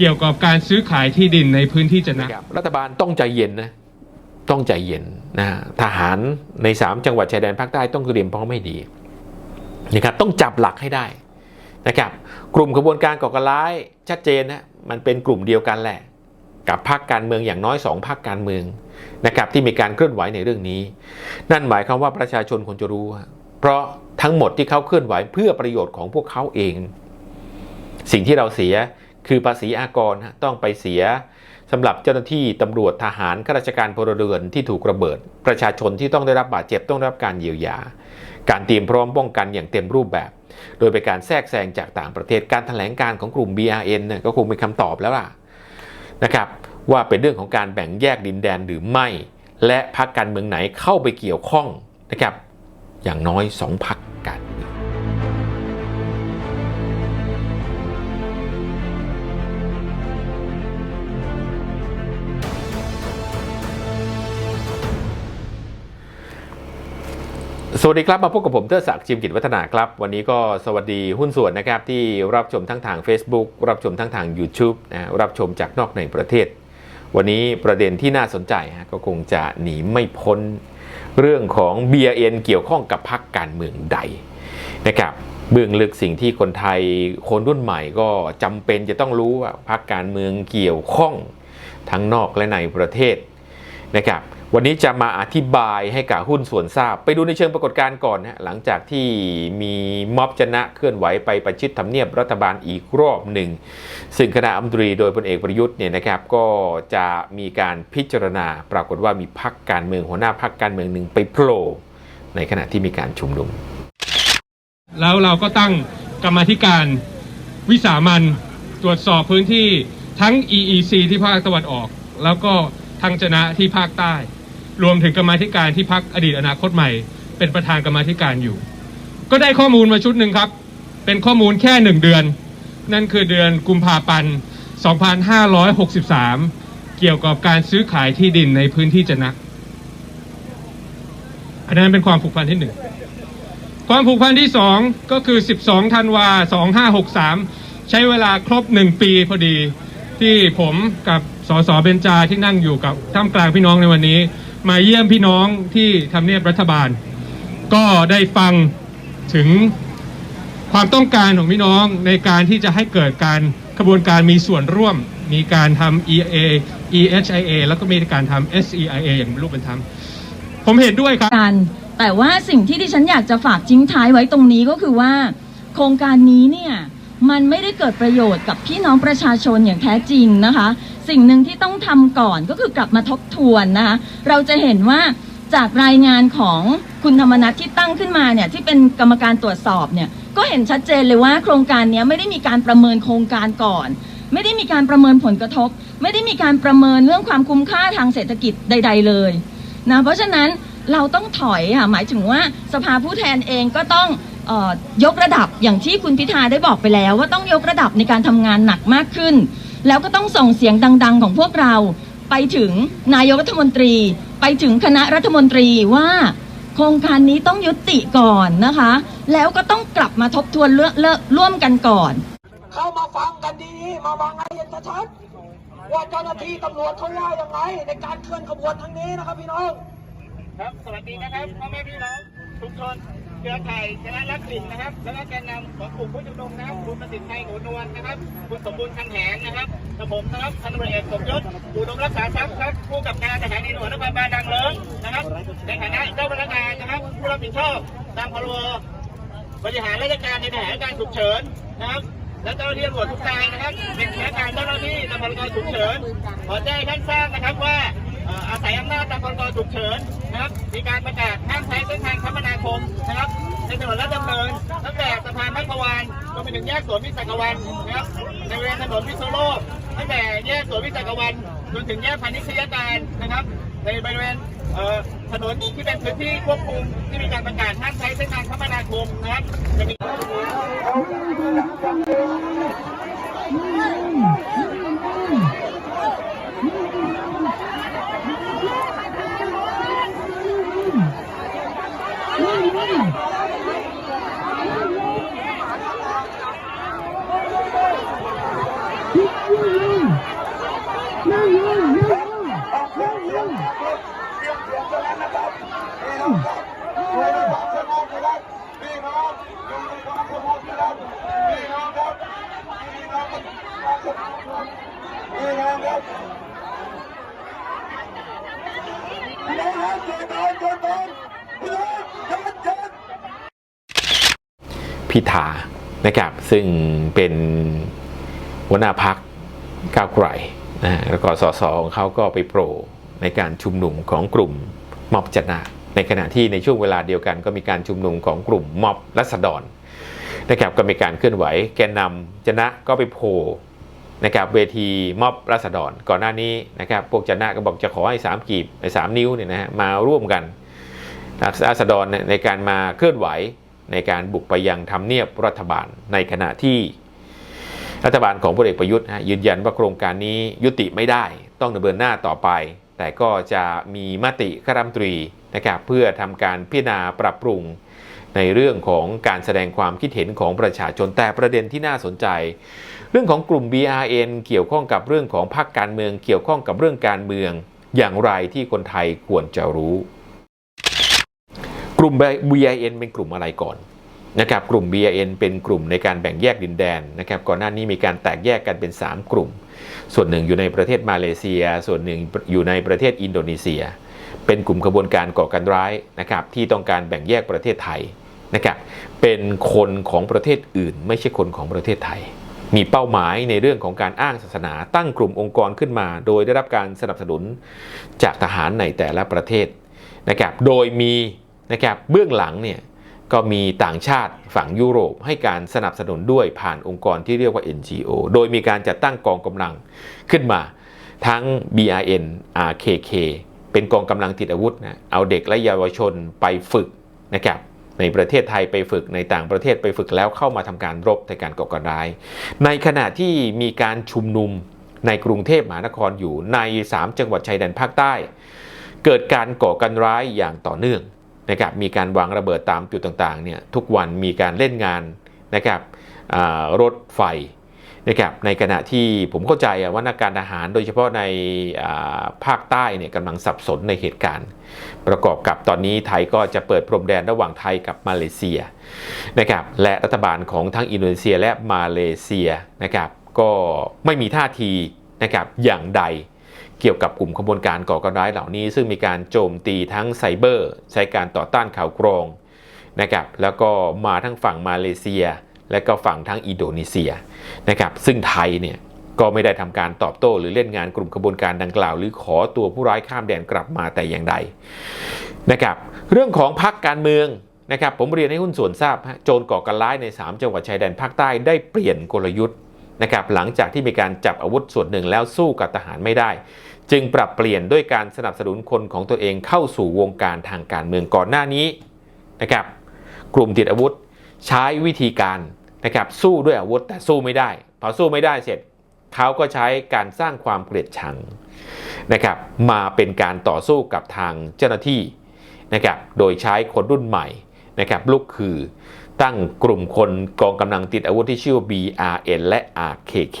เกี่ยวกับการซื้อขายที่ดินในพื้นที่จะนะรับรัฐบาลต้องใจเย็นนะต้องใจเย็นนะทหารใน 3 จังหวัดชายแดนภาคใต้ต้องเตรียมพร้อมให้ดีนะครับต้องจับหลักให้ได้นะครับกลุ่มขบวนการก่อการร้ายชัดเจนนะมันเป็นกลุ่มเดียวกันแหละ กับพรรคการเมืองอย่างน้อยสองพรรคการเมืองนะครับที่มีการเคลื่อนไหวในเรื่องนี้ นั่นหมายความว่าประชาชนควรจะรู้ เพราะทั้งหมดที่เขาเคลื่อนไหวเพื่อประโยชน์ของพวกเขาเอง สิ่งที่เราเสีย คือภาษีอากรต้องไปเสียสำหรับเจ้าหน้าที่ตำรวจทหารข้าราชการพลเรือนที่ถูกระเบิด ประชาชนที่ต้องได้รับบาดเจ็บต้องได้รับการเยียวยา การเตรียมพร้อมป้องกันอย่างเต็มรูปแบบ โดยเป็นการแทรกแซงจากต่างประเทศการแถลงการของกลุ่ม BRN เนี่ยก็คงเป็นคำตอบแล้วล่ะนะครับว่าเป็นเรื่องของการแบ่งแยกดินแดนหรือไม่ และพรรคการเมืองไหนเข้าไปเกี่ยวข้องนะครับอย่างน้อยสองพรรคการเมือง สวัสดีครับ มาพบกับผมเทอศักดิ์จิมกิจวัฒนาครับ วันนี้ก็สวัสดีหุ้นส่วนนะครับ ที่รับชมทั้งทาง Facebook รับชมทั้งทาง YouTube นะรับชมจากนอกในประเทศ วันนี้ประเด็นที่น่าสนใจฮะก็คงจะหนีไม่พ้นเรื่องของ BRN เกี่ยวข้องกับพรรคการเมืองใดนะครับเบื้องลึกสิ่งที่คนไทยคนรุ่นใหม่ก็จำเป็นจะต้องรู้ว่าพรรคการเมืองเกี่ยวข้องทั้งนอกและในประเทศนะครับ วันนี้จะมาอธิบายให้กับหุ้นส่วนทราบ ไปดูในเชิงปรากฏการณ์ก่อนนะหลังจากที่มีม็อบชนะเคลื่อนไหวไปประชิดทำเนียบรัฐบาลอีกรอบหนึ่ง ซึ่งคณะอัมตรีโดยพลเอกประยุทธ์เนี่ยนะครับก็จะมีการพิจารณา ปรากฏว่ามีพักการเมืองหัวหน้าพักการเมืองหนึ่งไปโผล่ในขณะที่มีการชุมนุม แล้วเราก็ตั้งกรรมธิการวิสามันตรวจสอบพื้นที่ทั้ง EEC ที่ภาคตะวันออก แล้วก็ทางชนะที่ภาคใต้ รวมถึงกรรมาธิการที่พักอดีตอนาคตใหม่ เป็นประธานกรรมาธิการอยู่ ก็ได้ข้อมูลมาชุดหนึ่งครับ เป็นข้อมูลแค่หนึ่งเดือน นั่นคือเดือนกุมภาพันธ์2563 เกี่ยวกับการซื้อขายที่ดินในพื้นที่จนะอันนั้นเป็นความผูกพันที่หนึ่งความผูกพันที่2ก็คือ 12ธันวา2563 ใช้เวลาครบ1ปีพอดีที่ผมกับสสเบญจาที่นั่งอยู่กับท่ามกลางพี่น้องในวันนี้ มาเยี่ยมพี่น้องที่ทำเนียบรัฐบาล ก็ได้ฟังถึงความต้องการของพี่น้องในการที่จะให้เกิดการขบวนการมีส่วนร่วม มีการทำ EA EHIA แล้วก็มีการทำ SEIA อย่างรูปเป็นธรรมผมเห็นด้วยครับแต่ว่าสิ่งที่ดิฉันอยากจะฝากทิ้งท้ายไว้ตรงนี้ก็คือว่า โครงการนี้เนี่ย มันไม่ได้เกิดประโยชน์กับพี่น้องประชาชนอย่างแท้จริงนะคะ สิ่งหนึ่งที่ต้องทำก่อนก็คือกลับมาทบทวนนะคะเราจะเห็นว่าจากรายงานของคุณธรรมนัฐที่ตั้งขึ้นมาเนี่ยที่เป็นกรรมการตรวจสอบเนี่ยก็เห็นชัดเจนเลยว่าโครงการนี้ไม่ได้มีการประเมินโครงการก่อน ไม่ได้มีการประเมินผลกระทบ ไม่ได้มีการประเมินเรื่องความคุ้มค่าทางเศรษฐกิจใด ๆ เลยนะเพราะฉะนั้นเราต้องถอยค่ะหมายถึงว่าสภาผู้แทนเองก็ต้อง ยกระดับอย่างที่คุณพิธาได้บอกไปแล้ว ว่าต้องยกระดับในการทำงานหนักมากขึ้น แล้วก็ต้องส่งเสียงดัง ๆ ของพวกเรา ไปถึงนายกรัฐมนตรี ไปถึงคณะรัฐมนตรีว่าโครงการนี้ต้องยุติก่อนนะคะ แล้วก็ต้องกลับมาทบทวนเรื่องเรื่องร่วมกันก่อน เข้ามาฟังกันดีมาฟังให้เห็นชัดว่าเจ้าหน้าที่ตำรวจเขาว่ายังไงในการเคลื่อนขบวนครั้งนี้นะครับพี่น้อง ครับสวัสดีนะครับพ่อแม่พี่น้องทุกชน เครือข่ายชนะรักสิ่งนะครับ และก็แกนนำของกลุ่มผู้ชุมนุมนะครับ คุณประสิทธิ์ชัยโหนวลนะครับ คุณสมบูรณ์คันแหงนะครับกระผมนะครับพันตำรวจเอกสมยศอุดมรักษาทรัพย์ครับผู้กับการสถานีตำรวจนครบาลนางเลิ้งนะครับ ในฐานะเจ้าพนักงานนะครับ ผู้รับผิดชอบตามพรบบริหารราชการในสถานการฉุกเฉินนะครับและเจ้าหน้าที่ตำรวจทุกนายนะครับ เป็นข้าราชการเจ้าหน้าที่ตามพรบฉุกเฉินขอแจ้งท่านทราบนะครับว่าเอ่ออาศัยอำนาจตามพรบฉุกเฉิน นะครับ มีการประกาศห้ามใช้เส้นทางคมนาคมนะครับ ในถนนลาดดำเนินตั้งแต่สะพานมัคควานจนไปถึงแยกสวนวิสักวันนะครับ ในบริเวณถนนพิษณุโลกตั้งแต่แยกสวนวิสักวันจนถึงแยกพาณิชยการนะครับ ในบริเวณถนนที่เป็นพื้นที่ควบคุมที่มีการประกาศห้ามใช้เส้นทางคมนาคมนะครับจะมี พิธานะครับซึ่งเป็นหัวหน้าพักก้าวไกลนะแล้วก็สสของเขาก็ไปโปรในการชุมนุมของกลุ่มมอบจนะในขณะที่ในช่วงเวลาเดียวกันก็มีการชุมนุมของกลุ่มมอบรัศดรนะครับก็มีการเคลื่อนไหวแกนนำจนะก็ไปโผ นะครับเวทีม็อบรัษฎรก่อนหน้านี้นะครับพวกจนะก็บอกจะขอให้สามกีบสามนิ้วเนี่ยนะฮะมาร่วมกันราษฎรในการมาเคลื่อนไหวในการบุกไปยังทำเนียบรัฐบาลในขณะที่ รัฐบาลของพลเอกประยุทธ์ยืนยันว่าโครงการนี้ยุติไม่ได้ต้องดำเนินหน้าต่อไป แต่ก็จะมีมติคณะรัฐมนตรีนะครับเพื่อทำการพิจารณาปรับปรุงในเรื่องของการแสดงความคิดเห็นของประชาชนแต่ประเด็นที่น่าสนใจ เรื่องของกลุ่ม BRN เกี่ยวข้องกับเรื่องของพรรคการเมือง เกี่ยวข้องกับเรื่องการเมือง อย่างไรที่คนไทยควรจะรู้ กลุ่ม BIN เป็นกลุ่มอะไรก่อนนะครับกลุ่ม BIN เป็นกลุ่มในการแบ่งแยกดินแดนนะครับก่อนหน้านี้มีการแตกแยกกันเป็น 3 กลุ่ม ส่วนหนึ่งอยู่ในประเทศมาเลเซีย ส่วนหนึ่งอยู่ในประเทศอินโดนีเซีย เป็นกลุ่มขบวนการก่อการร้ายนะครับที่ต้องการแบ่งแยกประเทศไทยนะครับเป็นคนของประเทศอื่น ไม่ใช่คนของประเทศไทย มีเป้าหมายในเรื่องของการอ้างศาสนาตั้งกลุ่มองค์กรขึ้นมา โดยได้รับการสนับสนุนจากทหารในแต่ละประเทศนะครับโดยมีนะครับเบื้องหลังเนี่ยก็มีต่างชาติฝั่งยุโรปให้การสนับสนุนด้วยผ่านองค์กรที่เรียกว่า NGO โดยมีการจัดตั้งกองกำลังขึ้นมา ทั้ง BRN RKK เป็นกองกำลังติดอาวุธนะเอาเด็กและเยาวชนไปฝึกนะครับ ในประเทศไทยไปฝึกในต่างประเทศไปฝึกแล้วเข้ามาทำการรบในการก่อการร้าย ในขณะที่มีการชุมนุมในกรุงเทพมหานครอยู่ใน 3 จังหวัดชายแดนภาคใต้ เกิดการก่อการร้ายอย่างต่อเนื่องนะครับมีการวางระเบิดตามจุดต่างๆเนี่ยทุกวันมีการเล่นงานนะครับรถไฟ นะครับในขณะที่ผมเข้าใจว่านักการทหารโดยเฉพาะในภาคใต้เนี่ยกำลังสับสนในเหตุการณ์ ประกอบกับตอนนี้ไทยก็จะเปิดพรมแดนระหว่างไทยกับมาเลเซียนะครับและรัฐบาลของทั้งอินโดนีเซียและมาเลเซียนะครับก็ไม่มีท่าทีนะครับอย่างใดเกี่ยวกับกลุ่มขบวนการก่อการร้ายเหล่านี้ ซึ่งมีการโจมตีทั้งไซเบอร์ ใช้การต่อต้านข่าวกรองนะครับแล้วก็มาทั้งฝั่งมาเลเซีย และก็ฝั่งทั้งอินโดนีเซียนะครับซึ่งไทยเนี่ยก็ไม่ได้ทำการตอบโต้ หรือเล่นงานกลุ่มขบวนการดังกล่าว หรือขอตัวผู้ร้ายข้ามแดนกลับมาแต่อย่างใดนะครับเรื่องของพรรคการเมืองนะครับผมเรียนให้หุ้นส่วนทราบฮะโจรก่อการร้ายใน 3 จังหวัดชายแดนภาคใต้ได้เปลี่ยนกลยุทธ์นะครับหลังจากที่มีการจับอาวุธส่วนหนึ่งแล้วสู้กับทหารไม่ได้ จึงปรับเปลี่ยนด้วยการสนับสนุนคนของตัวเองเข้าสู่วงการทางการเมืองก่อนหน้านี้นะครับกลุ่มติดอาวุธใช้วิธีการ นะครับสู้ด้วยอาวุธแต่สู้ไม่ได้ พอสู้ไม่ได้เสร็จเขาก็ใช้การสร้างความเกลียดชังนะครับมาเป็นการต่อสู้กับทางเจ้าหน้าที่นะครับโดยใช้คนรุ่นใหม่นะครับลูกคือตั้งกลุ่มคนกองกำลังติดอาวุธที่ชื่อว่า BRN และ RKK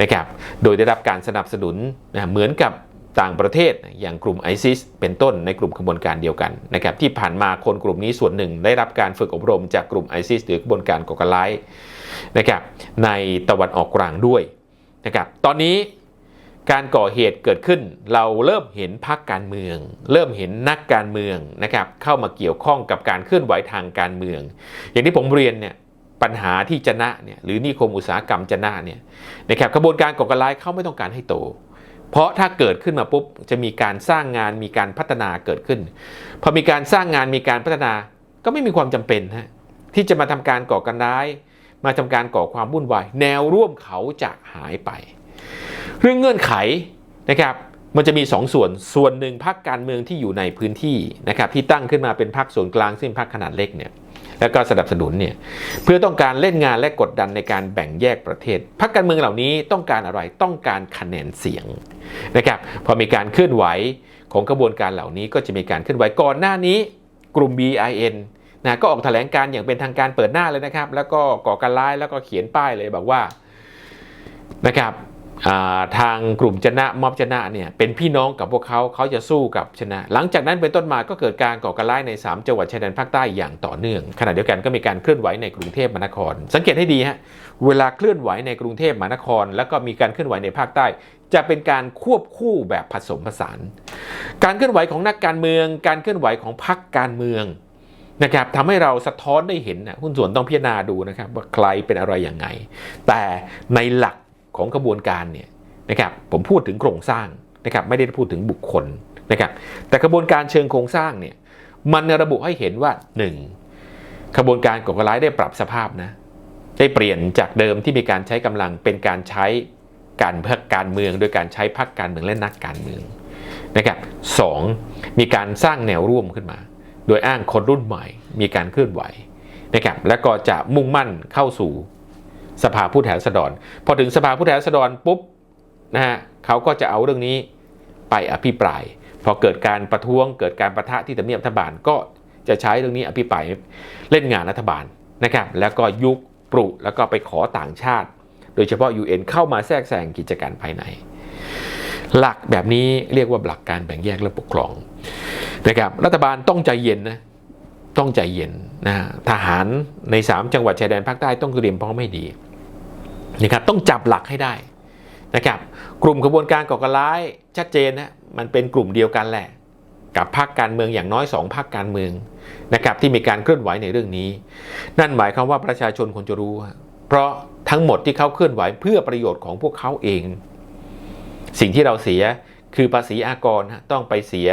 นะครับ โดยได้รับการสนับสนุนนะเหมือนกับ ต่างประเทศอย่างกลุ่ม ISIS เป็นต้นในกลุ่มขบวนการเดียวกันนะครับที่ผ่านมาคนกลุ่มนี้ส่วนหนึ่งได้รับการฝึกอบรมจากกลุ่ม ISIS หรือกระบวนการก่อการร้ายนะครับในตะวันออกกลางด้วยนะครับตอนนี้การก่อเหตุเกิดขึ้นเราเริ่มเห็นพรรคการเมือง เริ่มเห็นนักการเมืองนะครับเข้ามาเกี่ยวข้องกับการเคลื่อนไหวทางการเมือง อย่างที่ผมเรียนเนี่ยปัญหาที่จะนะเนี่ยหรือนิคมอุตสาหกรรมจะนะเนี่ยนะครับกระบวนการก่อการร้ายเขาไม่ต้องการให้โต เพราะถ้าเกิดขึ้นมาปุ๊บจะมีการสร้างงานมีการพัฒนาเกิดขึ้น พอมีการสร้างงานมีการพัฒนาก็ไม่มีความจำเป็นฮะที่จะมาทำการก่อการร้าย มาทำการก่อความวุ่นวายแนวร่วมเขาจะหายไป เรื่องเงื่อนไขนะครับมันจะมีสองส่วน ส่วนหนึ่งพรรคการเมืองที่อยู่ในพื้นที่นะครับที่ตั้งขึ้นมาเป็นพรรคส่วนกลางซึ่งพรรคขนาดเล็กเนี่ย แล้วก็สนับสนุนเนี่ยเพื่อต้องการเล่นงานและกดดันในการแบ่งแยกประเทศพรรคการเมืองเหล่านี้ต้องการอะไรต้องการคะแนนเสียงนะครับพอมีการเคลื่อนไหวของกระบวนการเหล่านี้ก็จะมีการเคลื่อนไหวก่อนหน้านี้กลุ่ม BIN นะก็ออกแถลงการอย่างเป็นทางการเปิดหน้าเลยนะครับ แล้วก็ก่อการร้ายแล้วก็เขียนป้ายเลยบอกว่านะครับ ทางกลุ่มชนะม็อบชนะเนี่ยเป็นพี่น้องกับพวกเขาเขาจะสู้กับชนะ หลังจากนั้นเป็นต้นมาก็เกิดการก่อการร้ายใน 3 จังหวัดชายแดนภาคใต้อย่างต่อเนื่อง ขณะเดียวกันก็มีการเคลื่อนไหวในกรุงเทพมหานคร สังเกตให้ดีฮะเวลาเคลื่อนไหวในกรุงเทพมหานคร แล้วก็มีการเคลื่อนไหวในภาคใต้ จะเป็นการควบคู่แบบผสมผสาน การเคลื่อนไหวของนักการเมือง การเคลื่อนไหวของพรรคการเมืองนะครับทำให้เราสะท้อนได้เห็นนะหุ้นส่วนต้องพิจารณาดูนะครับว่าใครเป็นอะไรอย่างไง แต่ในหลัก ของกระบวนการเนี่ยนะครับผมพูดถึงโครงสร้างนะครับไม่ได้พูดถึงบุคคลนะครับแต่กระบวนการเชิงโครงสร้างเนี่ยมันระบุให้เห็นว่า 1. ขบวนการก่อการร้ายได้ปรับสภาพนะได้เปลี่ยนจากเดิมที่มีการใช้กำลังเป็นการใช้การเพักการเมือง โดยการใช้พักการเมืองและนักการเมืองนะครับสองมีการสร้างแนวร่วมขึ้นมา โดยอ้างคนรุ่นใหม่ มีการเคลื่อนไหวนะครับแล้วก็จะมุ่งมั่นเข้าสู่ สภาผู้แทนราษฎร พอถึงสภาผู้แทนราษฎรปุ๊บนะฮะเขาก็จะเอาเรื่องนี้ไปอภิปราย พอเกิดการประท้วง เกิดการประทะที่ทำเนียบรัฐบาลก็จะใช้เรื่องนี้อภิปรายเล่นงานรัฐบาลนะครับ แล้วก็ยุคปลุแล้วก็ไปขอต่างชาติ โดยเฉพาะ UN เข้ามาแทรกแซงกิจการภายใน หลักแบบนี้เรียกว่าหลักการแบ่งแยกและปกครองนะครับรัฐบาลต้องใจเย็นนะต้องใจเย็นนะทหารใน 3 จังหวัดชายแดนภาคใต้ต้องเตรียมพร้อมให้ดี นะครับต้องจับหลักให้ได้นะครับกลุ่มขบวนการก่อการร้ายชัดเจนนะมันเป็นกลุ่มเดียวกันแหละ กับพรรคการเมืองอย่างน้อย2พรรคการเมืองนะครับที่มีการเคลื่อนไหวในเรื่องนี้ นั่นหมายความว่าประชาชนควรจะรู้ เพราะทั้งหมดที่เขาเคลื่อนไหวเพื่อประโยชน์ของพวกเขาเอง สิ่งที่เราเสียคือภาษีอากรฮะต้องไปเสีย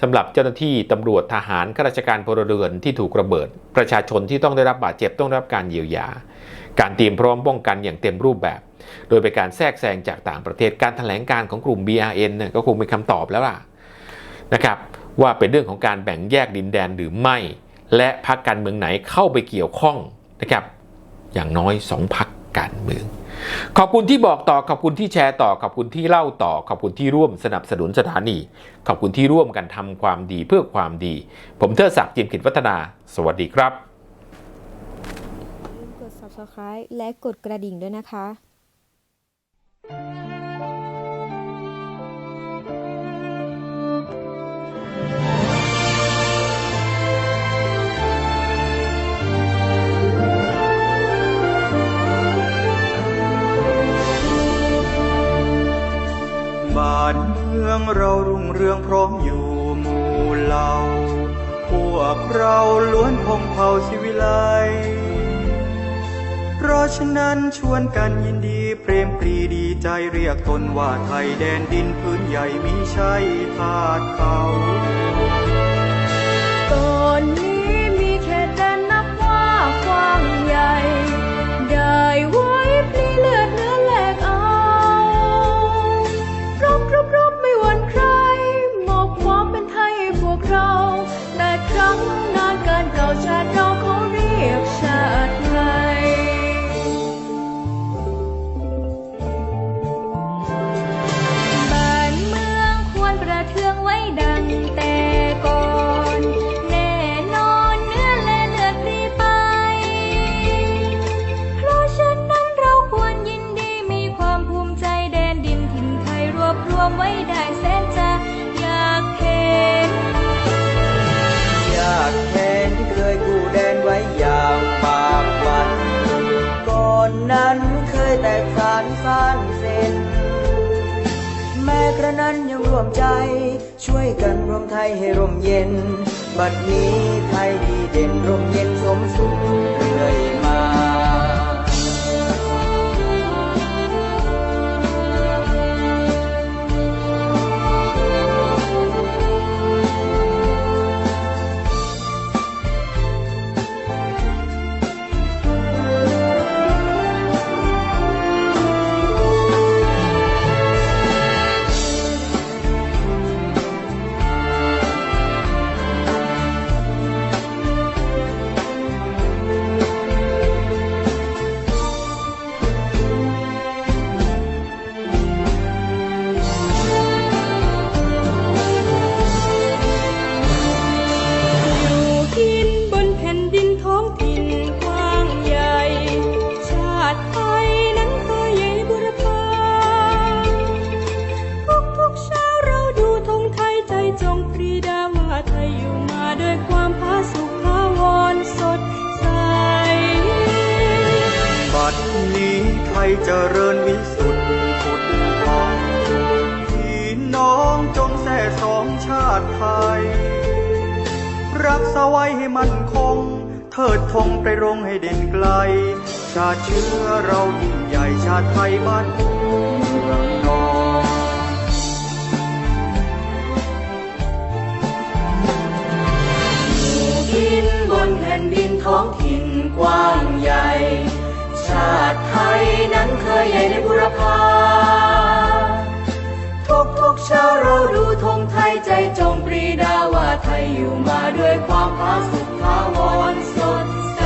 สำหรับเจ้าหน้าที่ตำรวจทหารข้าราชการพลเรือนที่ถูกระเบิด ประชาชนที่ต้องได้รับบาดเจ็บต้องได้รับการเยียวยา การเตรียมพร้อมป้องกันอย่างเต็มรูปแบบ โดยเป็นการแทรกแซงจากต่างประเทศการแถลงการของกลุ่ม BRN เนี่ยก็คงเป็นคำตอบแล้วล่ะนะครับว่าเป็นเรื่องของการแบ่งแยกดินแดนหรือไม่ และพรรคการเมืองไหนเข้าไปเกี่ยวข้องนะครับอย่างน้อยสองพรรคการเมือง ขอบคุณที่บอกต่อขอบคุณที่แชร์ต่อขอบคุณที่เล่าต่อขอบคุณที่ร่วมสนับสนุนสถานี ขอบคุณที่ร่วมกันทำความดีเพื่อความดี ผมเทิดศักดิ์จิมขิดวัฒนา สวัสดีครับ subscribe และกดกระดิ่งด้วยนะคะบ้านเมืองเรารุ่งเรืองพร้อมอยู่หมู่เหล่า พวกเราล้วนพงเผ่าชีวิไล เพราะฉะนั้นชวนกันยินดีเพรมปรีดีใจเรียกตนว่าไทยแดนดินพื้นใหญ่มิใช่ทาสเขาตอนนี้มีแค่แดนนับว่ากว้างใหญ่ ได้ไว้พลี มไว้ได้แสนจะอยากเห็น อยากแทนที่เคยกู้แดนไว้อย่างปากบัน ก่อนนั้นเคยแตกสารสางเส้น แม้กระนั้นยังร่วมใจ ช่วยกันรวมไทยให้ร่มเย็น บัดนี้ไทยดีเด่นร่มเย็นสมสุข รักเสาไว้ให้มันคง เทิดธงไปรงให้เด่นไกล ชาติเชื้อเรายิ่งใหญ่ชาติไทยบ้านเมืองนอนดินบนแผ่นดินท้องถิ่นกว้างใหญ่ ชาติไทยนั้นเคยใหญ่ในบุรพา ทุกทุกเช้าเราดูธงไทยใจจงปรีดาว่าไทยอยู่มาด้วยความผาสุกทาวรสดใส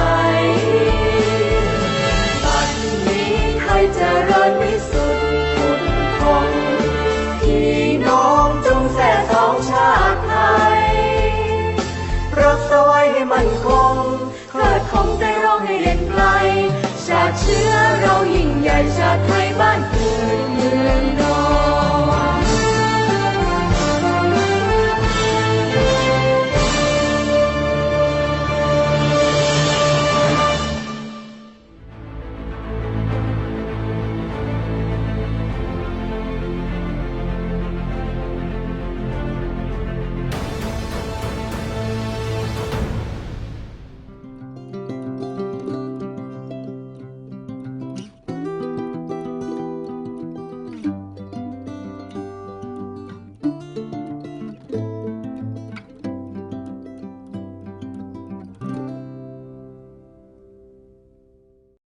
บัดนี้ไทยเจริญวิสุทธิ์ผุดพองพี่น้องจงแส่สองชาติไทยรักษาไว้ให้มันคงเทิดคงใจร้องให้เด่นไกล ชาติเชื้อเรายิ่งใหญ่ชาติไท